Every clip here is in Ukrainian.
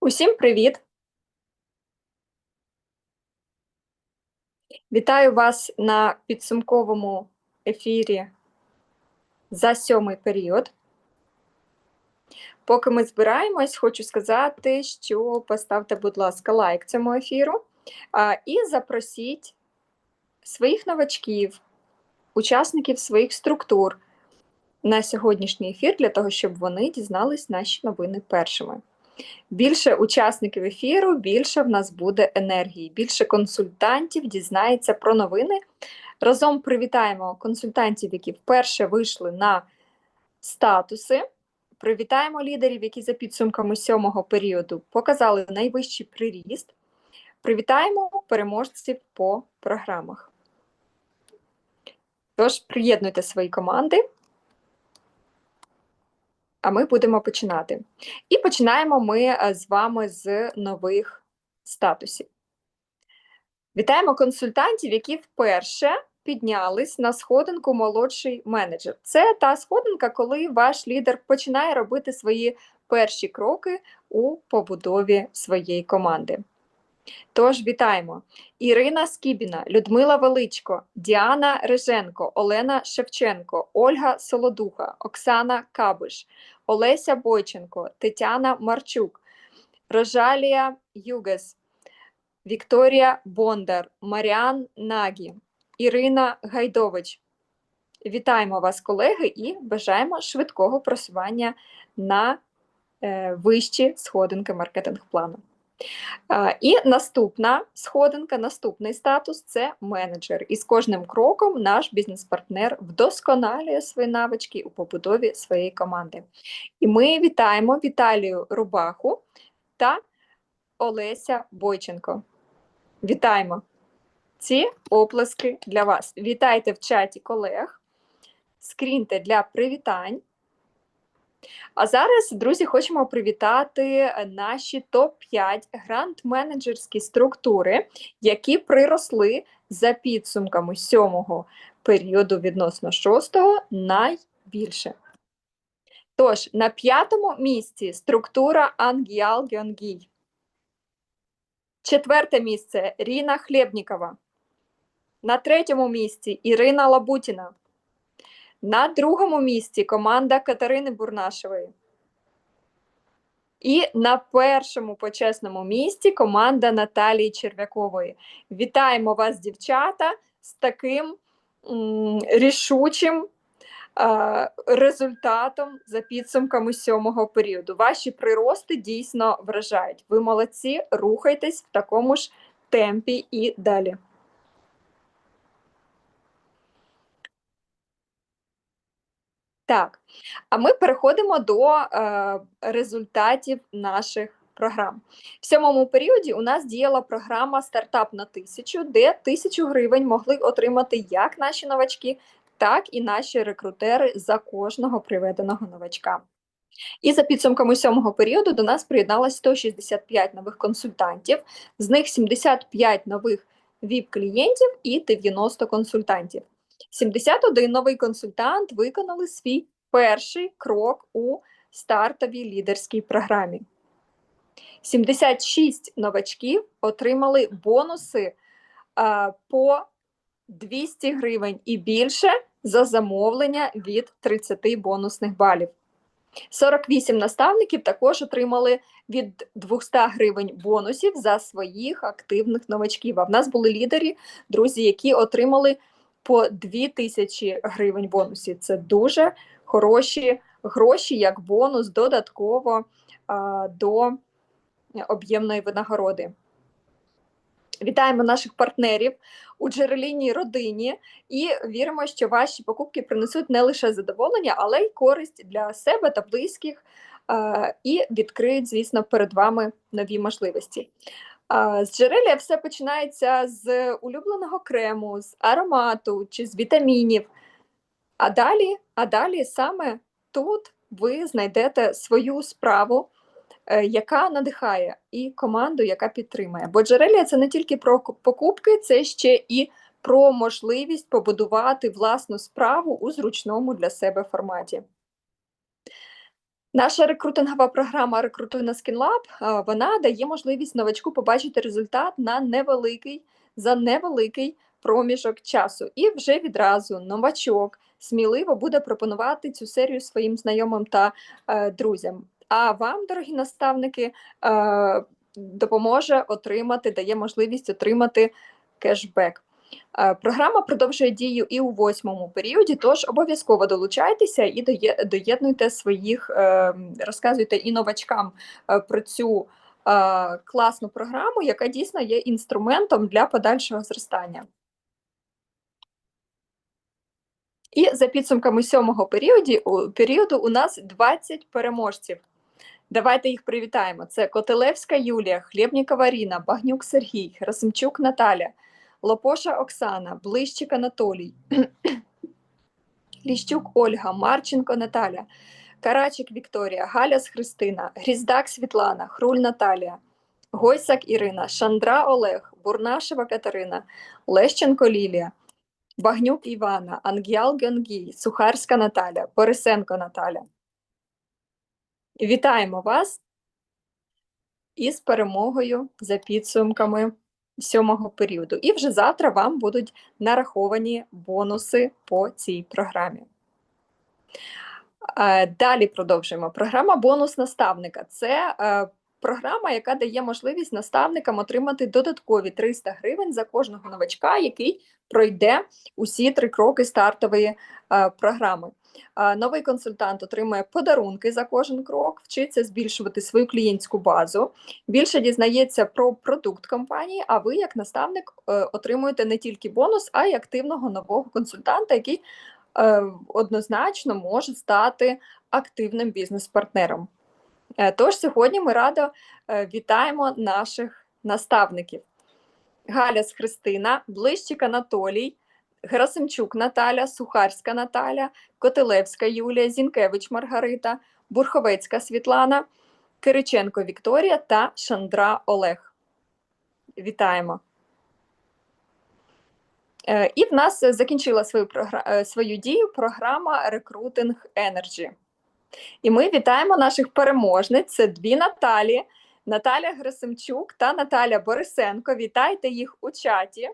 Усім привіт! Вітаю вас на підсумковому ефірі за сьомий період. Поки ми збираємось, хочу сказати, що поставте, будь ласка, лайк цьому ефіру і запросіть своїх новачків, учасників своїх структур на сьогоднішній ефір для того, щоб вони дізнались наші новини першими. Більше учасників ефіру, більше в нас буде енергії, більше консультантів дізнається про новини. Разом привітаємо консультантів, які вперше вийшли на статуси. Привітаємо лідерів, які за підсумками сьомого періоду показали найвищий приріст. Привітаємо переможців по програмах. Тож, приєднуйте свої команди а ми будемо починати. І починаємо ми е, з вами з нових статусів. Вітаємо консультантів, які вперше піднялись на сходинку молодший менеджер. Це та сходинка, коли ваш лідер починає робити свої перші кроки у побудові своєї команди. Тож вітаємо Ірина Скібіна, Людмила Величко, Діана Реженко, Олена Шевченко, Ольга Солодуха, Оксана Кабиш, Олеся Бойченко, Тетяна Марчук, Рожалія Югес, Вікторія Бондар, Маріан Нагі, Ірина Гайдович. Вітаємо вас, колеги, і бажаємо швидкого просування на е, вищі сходинки маркетинг плану. І наступна сходинка, наступний статус це менеджер. І з кожним кроком наш бізнес-партнер вдосконалює свої навички у побудові своєї команди. І ми вітаємо Віталію Рубаху та Олеся Бойченко. Вітаємо! Ці оплески для вас. Вітайте в чаті колег, скріньте для привітань. А зараз, друзі, хочемо привітати наші топ-5 грант-менеджерські структури, які приросли за підсумками сьомого періоду відносно шостого найбільше. Тож, на п'ятому місці структура Ангіал Гьонгій. Четверте місце Ріна Хлєбнікова. На третьому місці Ірина Лабутіна. На другому місці команда Катерини Бурнашевої. І на першому почесному місці команда Наталії Черв'якової. Вітаємо вас, дівчата, з таким м, рішучим е, результатом за підсумками сьомого періоду. Ваші прирости дійсно вражають. Ви молодці, рухайтесь в такому ж темпі і далі. Так, а ми переходимо до е, результатів наших програм. В сьомому періоді у нас діяла програма Стартап на тисячу, де тисячу гривень могли отримати як наші новачки, так і наші рекрутери за кожного приведеного новачка. І за підсумками сьомого періоду до нас приєдналось 165 нових консультантів, з них 75 нових ВІП-клієнтів і 90 консультантів. 71 новий консультант виконали свій перший крок у стартовій лідерській програмі. 76 новачків отримали бонуси а, по 200 гривень і більше за замовлення від 30 бонусних балів. 48 наставників також отримали від 200 гривень бонусів за своїх активних новачків. А в нас були лідери, друзі, які отримали по 2 тисячі гривень бонусів. Це дуже хороші гроші як бонус додатково а, до об'ємної винагороди. Вітаємо наших партнерів у джереліній родині і віримо, що ваші покупки принесуть не лише задоволення, але й користь для себе та близьких, і відкриють, звісно, перед вами нові можливості. З джерелля все починається з улюбленого крему, з аромату чи з вітамінів. А далі, а далі саме тут ви знайдете свою справу, е, яка надихає, і команду, яка підтримує. Бо джерелія це не тільки про покупки, це ще і про можливість побудувати власну справу у зручному для себе форматі. Наша рекрутингова програма Рекрутуй на SkinLab, вона дає можливість новачку побачити результат на невеликий за невеликий проміжок часу. І вже відразу новачок сміливо буде пропонувати цю серію своїм знайомим та е, друзям. А вам, дорогі наставники, е, допоможе отримати, дає можливість отримати кешбек. Е, Програма продовжує дію і у восьмому періоді, тож обов'язково долучайтеся і доєднуйте своїх, е, розказуйте і новачкам е, про цю класну програму, яка дійсно є інструментом для подальшого зростання. І за підсумками сьомого періоді, періоду у нас 20 переможців. Давайте їх привітаємо. Це Котелевська Юлія, Хлєбнікова Ріна, Багнюк Сергій, Герасимчук Наталя, Лопоша Оксана, Блищик Анатолій, Ліщук Ольга, Марченко Наталя, Карачик Вікторія, Галяс Христина, Гріздак Світлана, Хруль Наталія, Гойсак Ірина, Шандра Олег, Бурнашева Катерина, Лещенко Лілія, Багнюк Івана, Ангіал Генгій, Сухарська Наталя, Борисенко Наталя. Вітаємо вас із перемогою за підсумками сьомого періоду. І вже завтра вам будуть нараховані бонуси по цій програмі. Е, Далі продовжуємо. Програма бонус наставника це е, програма, яка дає можливість наставникам отримати додаткові 300 гривень за кожного новачка, який пройде усі три кроки стартової е, програми. Е, Новий консультант отримує подарунки за кожен крок, вчиться збільшувати свою клієнтську базу, більше дізнається про продукт компанії. А ви, як наставник, е, отримуєте не тільки бонус, а й активного нового консультанта, який е, однозначно може стати активним бізнес-партнером. Е, Тож сьогодні ми радо е, вітаємо наших наставників. Галяс Христина, Блищик Анатолій, Герасимчук Наталя, Сухарська Наталя, Котелевська Юлія, Зінкевич Маргарита, Бурховецька Світлана, Кириченко Вікторія та Шандра Олег. Вітаємо! Е, І в нас закінчила свою, свою дію програма Recruiting Energy. І ми вітаємо наших переможниць. Це дві Наталі, Наталя Грисимчук та Наталя Борисенко. Вітайте їх у чаті.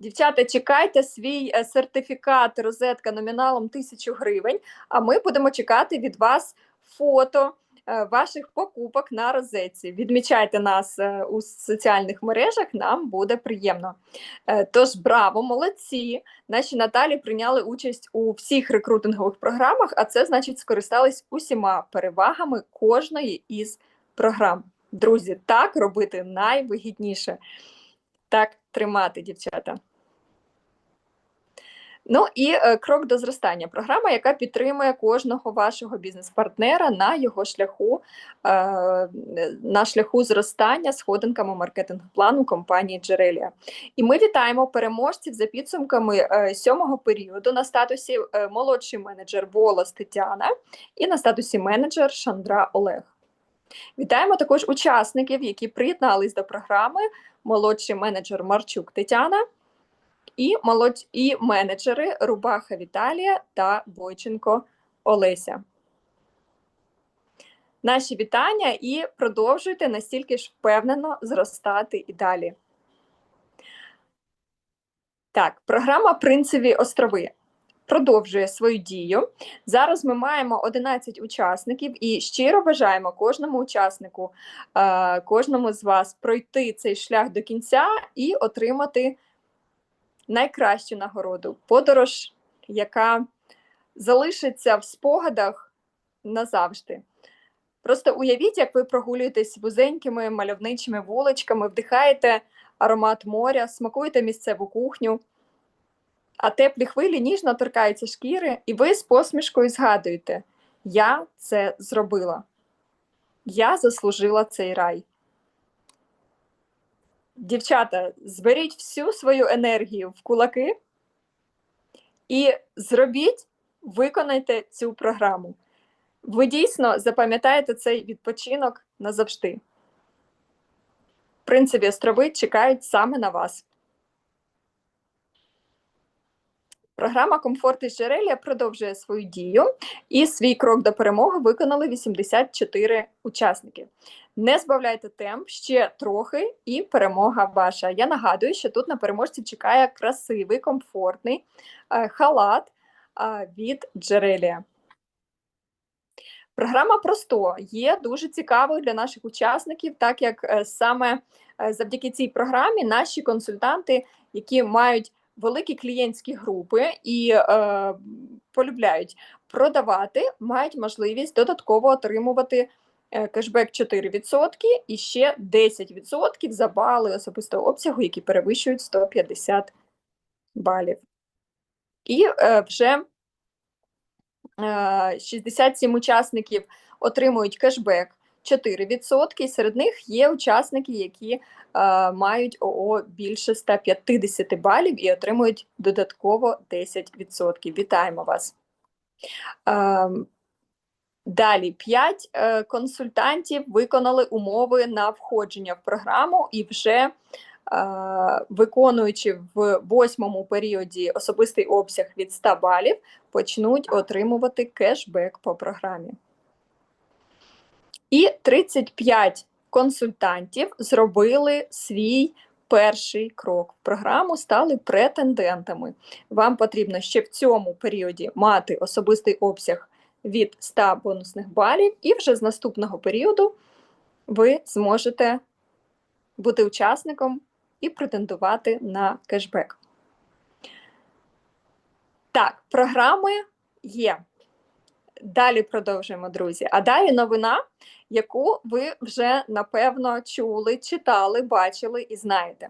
Дівчата, чекайте свій е, сертифікат розетка номіналом 1000 гривень, а ми будемо чекати від вас фото ваших покупок на розетці. Відмічайте нас е, у соціальних мережах, нам буде приємно. Е, Тож, браво, молодці! Наші Наталі прийняли участь у всіх рекрутингових програмах, а це значить скористались усіма перевагами кожної із програм. Друзі, так робити найвигідніше. Так тримати, дівчата. Ну і е, крок до зростання. Програма, яка підтримує кожного вашого бізнес-партнера на його шляху, е, на шляху зростання сходинками маркетинг-плану компанії Джерелія. І ми вітаємо переможців за підсумками е, сьомого періоду на статусі молодший менеджер Волос Тетяна і на статусі менеджер Шандра Олег. Вітаємо також учасників, які приєднались до програми молодший менеджер Марчук Тетяна і молодь і менеджери Рубаха Віталія та Бойченко Олеся. Наші вітання і продовжуйте настільки ж впевнено зростати і далі. Так, програма Принцеві острови продовжує свою дію. Зараз ми маємо 11 учасників і щиро бажаємо кожному учаснику, е, кожному з вас пройти цей шлях до кінця і отримати найкращу нагороду подорож, яка залишиться в спогадах назавжди. Просто уявіть, як ви прогулюєтесь вузенькими мальовничими вуличками, вдихаєте аромат моря, смакуєте місцеву кухню, а теплі хвилі ніжно торкаються шкіри, і ви з посмішкою згадуєте: Я це зробила. Я заслужила цей рай. Дівчата, зберіть всю свою енергію в кулаки і зробіть, виконайте цю програму. Ви дійсно запам'ятаєте цей відпочинок назавжди. В принципі, острови чекають саме на вас. Програма Комфорт із Джерелія продовжує свою дію, і свій крок до перемоги виконали 84 учасники. Не збавляйте темп ще трохи, і перемога ваша. Я нагадую, що тут на переможці чекає красивий, комфортний е, халат е, від Джерелія. Програма просто є дуже цікавою для наших учасників, так як е, саме завдяки цій програмі наші консультанти, які мають великі клієнтські групи і е, полюбляють продавати, мають можливість додатково отримувати е, кешбек 4% і ще 10% за бали особистого обсягу, які перевищують 150 балів. І е, вже е, 67 учасників отримують кешбек 4%, і серед них є учасники, які е, мають ООО більше 150 балів і отримують додатково 10%. Вітаємо вас. Е, Далі 5 е, консультантів виконали умови на входження в програму і вже е, виконуючи в восьмому періоді особистий обсяг від 100 балів, почнуть отримувати кешбек по програмі. І 35 консультантів зробили свій перший крок в програму, стали претендентами. Вам потрібно ще в цьому періоді мати особистий обсяг від 100 бонусних балів, і вже з наступного періоду ви зможете бути учасником і претендувати на кешбек. Так, програми є. Далі продовжуємо, друзі. А далі новина, яку ви вже напевно чули, читали, бачили і знаєте.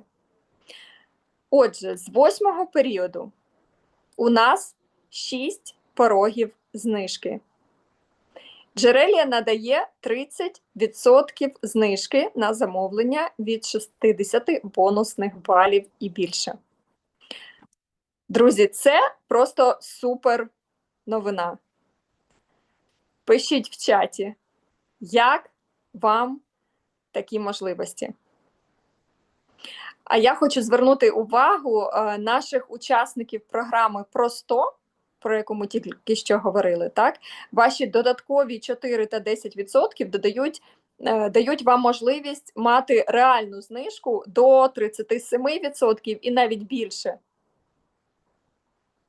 Отже, з восьмого періоду у нас 6 порогів знижки. Джерелія надає 30% знижки на замовлення від 60 бонусних балів і більше. Друзі, це просто супер новина. Пишіть в чаті, як вам такі можливості. А я хочу звернути увагу е, наших учасників програми Просто, про яку ми тільки що говорили. Так, ваші додаткові 4 та 10% додають, е, дають вам можливість мати реальну знижку до 37% і навіть більше.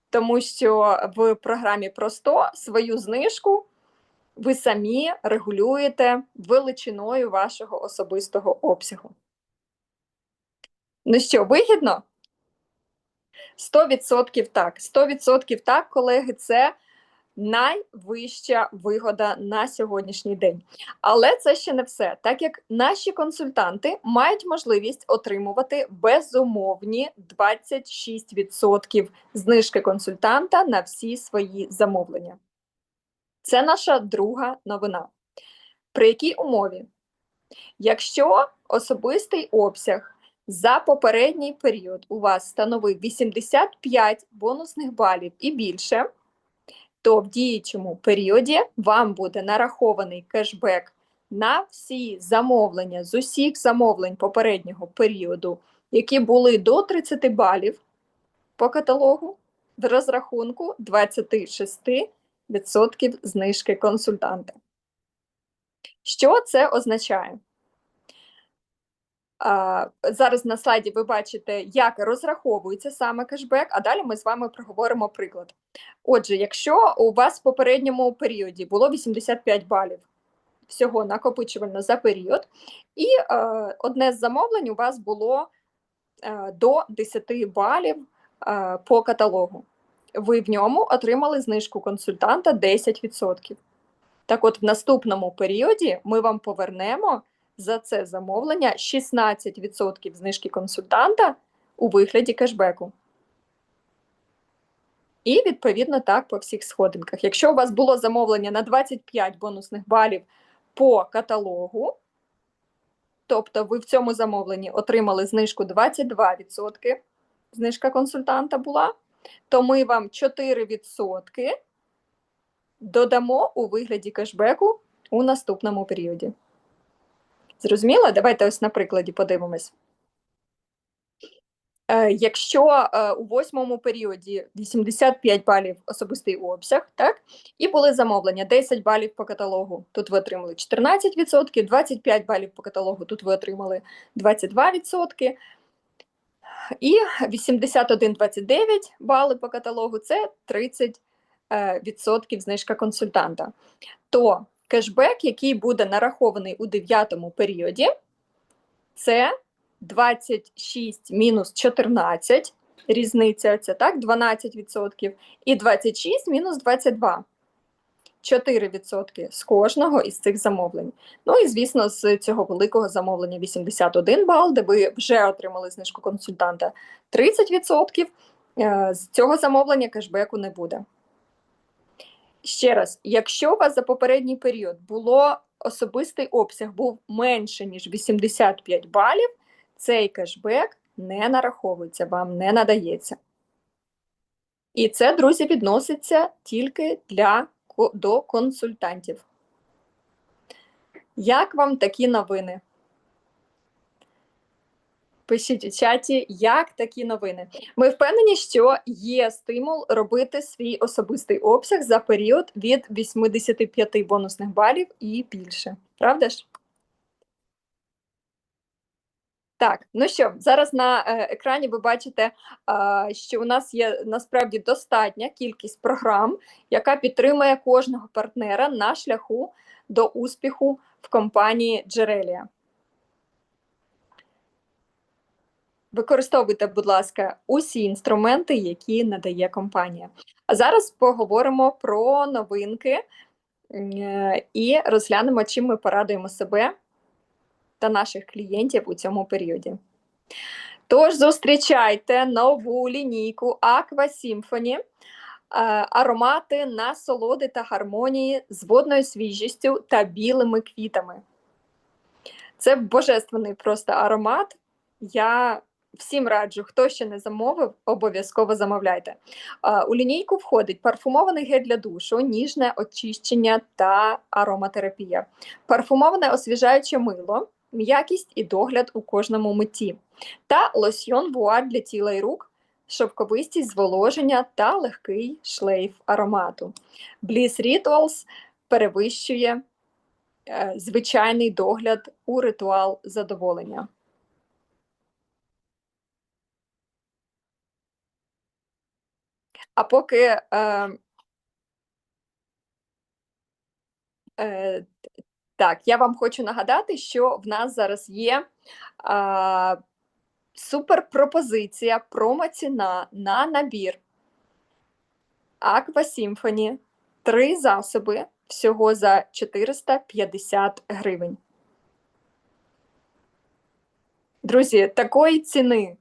Тому що в програмі Просто свою знижку ви самі регулюєте величиною вашого особистого обсягу. Ну що, вигідно? 100% так. 100% так, колеги, це найвища вигода на сьогоднішній день. Але це ще не все. Так як наші консультанти мають можливість отримувати безумовні 26% знижки консультанта на всі свої замовлення. Це наша друга новина. При якій умові? Якщо особистий обсяг за попередній період у вас становив 85 бонусних балів і більше, то в діючому періоді вам буде нарахований кешбек на всі замовлення з усіх замовлень попереднього періоду, які були до 30 балів по каталогу, в розрахунку 26% знижки консультанта. Що це означає? Зараз на слайді ви бачите, як розраховується саме кешбек, а далі ми з вами проговоримо приклад. Отже, якщо у вас в попередньому періоді було 85 балів всього накопичувально за період, і е, одне з замовлень у вас було е, до 10 балів е, по каталогу, ви в ньому отримали знижку консультанта 10%. Так от, в наступному періоді ми вам повернемо за це замовлення 16% знижки консультанта у вигляді кешбеку. І, відповідно, так по всіх сходинках. Якщо у вас було замовлення на 25 бонусних балів по каталогу, тобто ви в цьому замовленні отримали знижку 22%, знижка консультанта була, то ми вам 4% додамо у вигляді кешбеку у наступному періоді. Зрозуміло? Давайте ось на прикладі подивимось. Е, Якщо е, у восьмому періоді 85 балів особистий обсяг, так, і були замовлення 10 балів по каталогу, тут ви отримали 14%, 25 балів по каталогу, тут ви отримали 22%, і 81-29 бали по каталогу це 30% е, знижка консультанта. То кешбек, який буде нарахований у дев'ятому періоді, це 26 мінус 14, різниця це так, 12%, і 26 мінус 22. 4% з кожного із цих замовлень. Ну і звісно, з цього великого замовлення 81 бал, де ви вже отримали знижку консультанта 30%. е, З цього замовлення кешбеку не буде. Ще раз, якщо у вас за попередній період було особистий обсяг був менше ніж 85 балів, цей кешбек не нараховується, вам не надається. І це, друзі, відноситься тільки для до консультантів. Як вам такі новини? Пишіть у чаті, як такі новини. Ми впевнені, що є стимул робити свій особистий обсяг за період від 85 бонусних балів і більше. Правда ж? Так, ну що, зараз на е, екрані ви бачите, що у нас є насправді достатня кількість програм, яка підтримує кожного партнера на шляху до успіху в компанії Джерелія. Використовуйте, будь ласка, усі інструменти, які надає компанія. А зараз поговоримо про новинки е, і розглянемо, чим ми порадуємо себе та наших клієнтів у цьому періоді. Тож зустрічайте нову лінійку Aqua Symphony, е, аромати насолоди та гармонії з водною свіжістю та білими квітами. Це божественний просто аромат. Я всім раджу, хто ще не замовив, обов'язково замовляйте. У лінійку входить парфумований гель для душу, ніжне очищення та ароматерапія, парфумоване освіжаюче мило, м'якість і догляд у кожному митті, та лосьйон вуаль для тіла і рук, шовковистість зволоження та легкий шлейф аромату. Bliss Rituals перевищує е, звичайний догляд у ритуал задоволення. А поки е, е, так, я вам хочу нагадати, що в нас зараз є е, суперпропозиція, промо-ціна на набір Aqua Symphony. Три засоби всього за 450 гривень. Друзі, такої ціни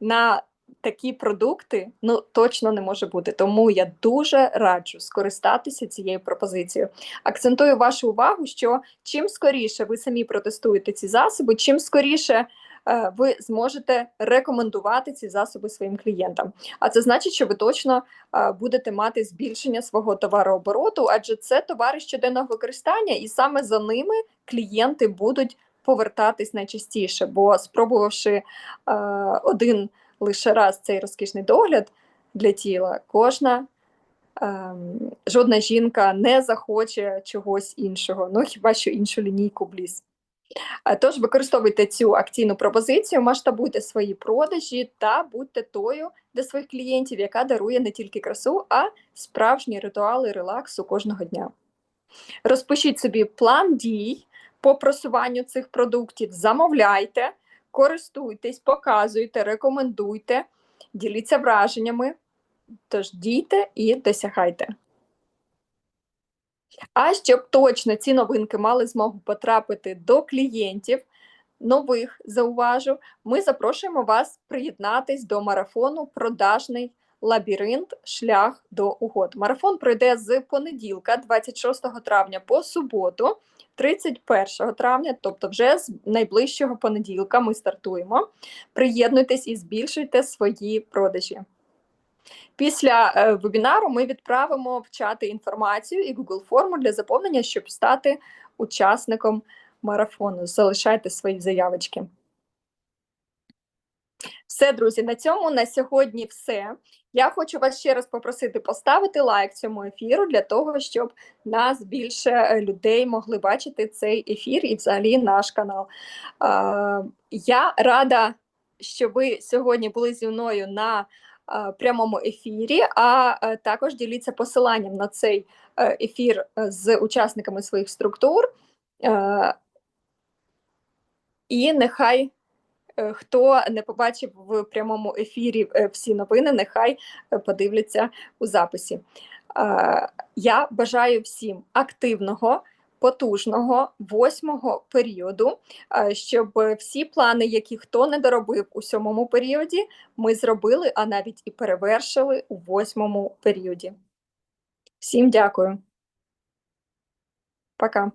на такі продукти ну точно не може бути. Тому я дуже раджу скористатися цією пропозицією. Акцентую вашу увагу, що чим скоріше ви самі протестуєте ці засоби, чим скоріше е, ви зможете рекомендувати ці засоби своїм клієнтам. А це значить, що ви точно е, будете мати збільшення свого товарообороту, адже це товари щоденного використання, і саме за ними клієнти будуть повертатись найчастіше, бо спробувавши е, один лише раз цей розкішний догляд для тіла, кожна ем, жодна жінка не захоче чогось іншого, ну хіба що іншу лінійку бліз. Е, Тож використовуйте цю акційну пропозицію, масштабуйте свої продажі та будьте тою для своїх клієнтів, яка дарує не тільки красу, а справжні ритуали релаксу кожного дня. Розпишіть собі план дій по просуванню цих продуктів, замовляйте, користуйтесь, показуйте, рекомендуйте, діліться враженнями. Тож дійте і досягайте. А щоб точно ці новинки мали змогу потрапити до клієнтів нових, зауважу, ми запрошуємо вас приєднатись до марафону Продажний лабіринт Шлях до угод. Марафон пройде з понеділка, 26 травня, по суботу, 31 травня, тобто вже з найближчого понеділка ми стартуємо. Приєднуйтесь і збільшуйте свої продажі. Після е, вебінару ми відправимо в чати інформацію і Google форму для заповнення, щоб стати учасником марафону. Залишайте свої заявочки. Все, друзі, на цьому на сьогодні все. Я хочу вас ще раз попросити поставити лайк цьому ефіру для того, щоб нас більше е, людей могли бачити цей ефір і взагалі наш канал. Я рада, що ви сьогодні були зі мною на е, прямому ефірі, а е, також діліться посиланням на цей ефір з учасниками своїх структур. І нехай хто не побачив в прямому ефірі е, всі новини, нехай е, подивляться у записі. Е, Я бажаю всім активного, потужного восьмого періоду, е, щоб всі плани, які хто не доробив у сьомому періоді, ми зробили, а навіть і перевершили у восьмому періоді. Всім дякую. Пока.